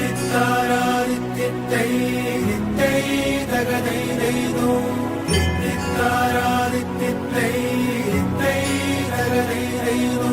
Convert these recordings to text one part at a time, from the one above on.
நித்தாராதித்யத்தை நித்தை தகதை தெய்தோ நித்தாராதித்யத்தை நித்தை தகதை தெய்தோ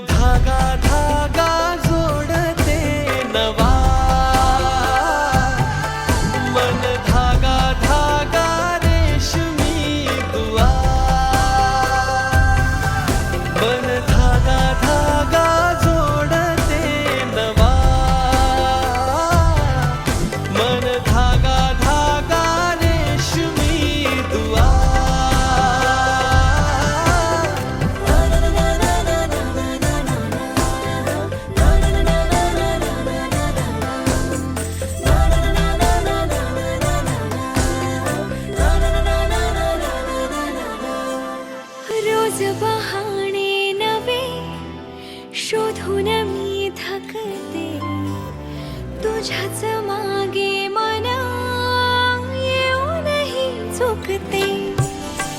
मन तुझ्याच मागे मन येऊनही चुकते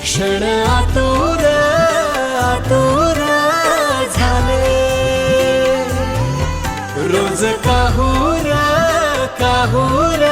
क्षण आतुर आतुर झाले. रोज काहूर काहूर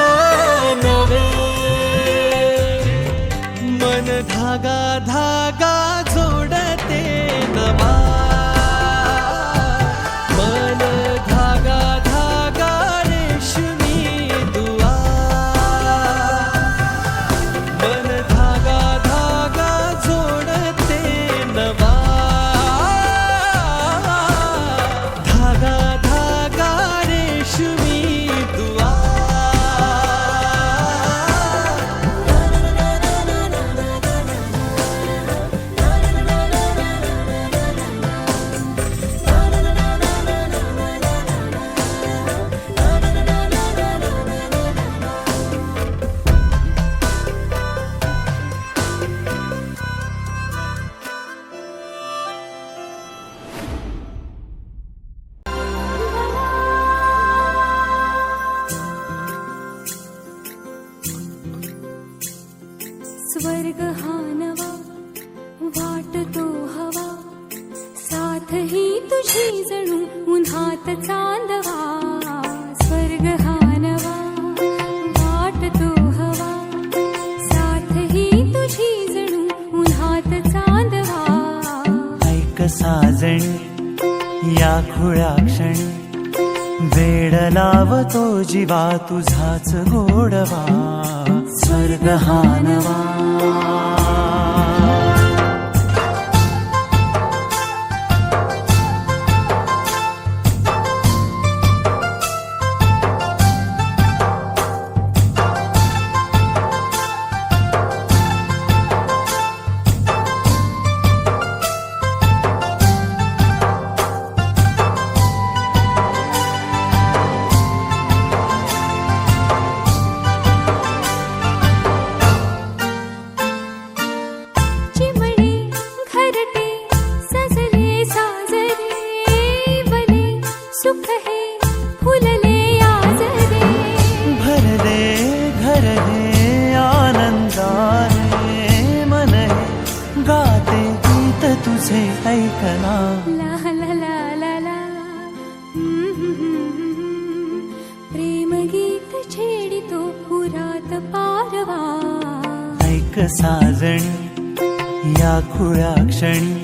वाटतो हवा. साथ ही तुझी जणू उन्हात चांदवा. स्वर्ग हा नवा वाटतो हवा. साथ ही तुझी जणू उन्हात चांदवा. ऐक साजणी या खुळ्या क्षणी. वेड लावतो जीवा तुझाच गोडवा. स्वर्ग हा नवा फुलले आज रे। भरले घरले आनंदाने मन गाते गीत तुझे ऐकना। ला ला प्रेम गीत छेडितो पुरात पारवा। ऐक साजणी या खुळा क्षणी।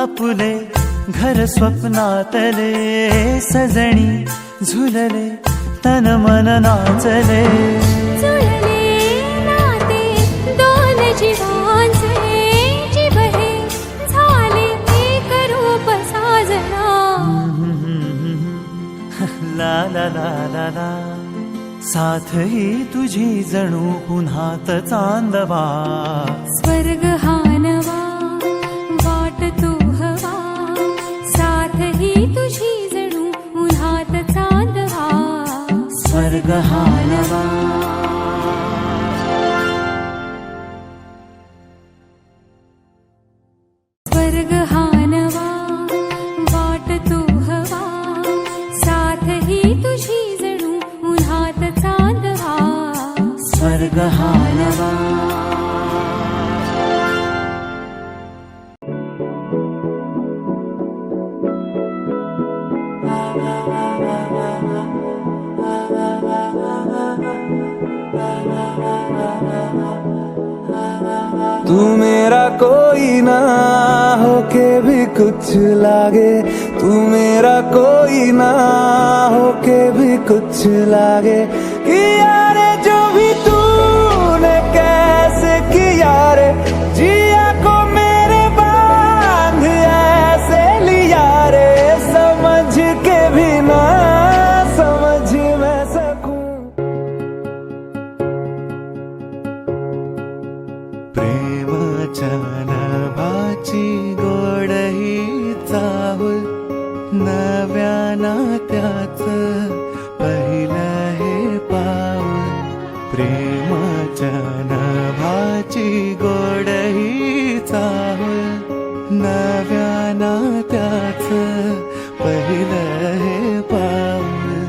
आपुले घर स्वप्नातले सजणी झुलले तन मन नाचले। जुळले नाते दोन जीवांचे जीव झाले एक रूप साजना। ला ला ला ला ला। साथ ही तुझी जणू पुन्हात चांदवा। स्वर्ग हा नवा तू मेरा कोई ना कुछ लागे तू मेरा कोई ना होके भी कुछ लागे। प्रेमाच्या नभाची गोड ही नव्या नात्याच पहिलं हे पाऊल.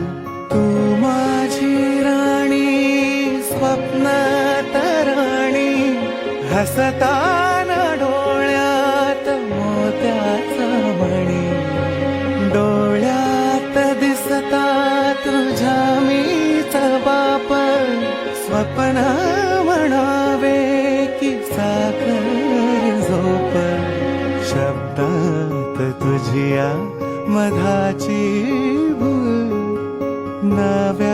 तू माझी राणी स्वप्नात राणी हसता शब्दात मधाची भूल नव्या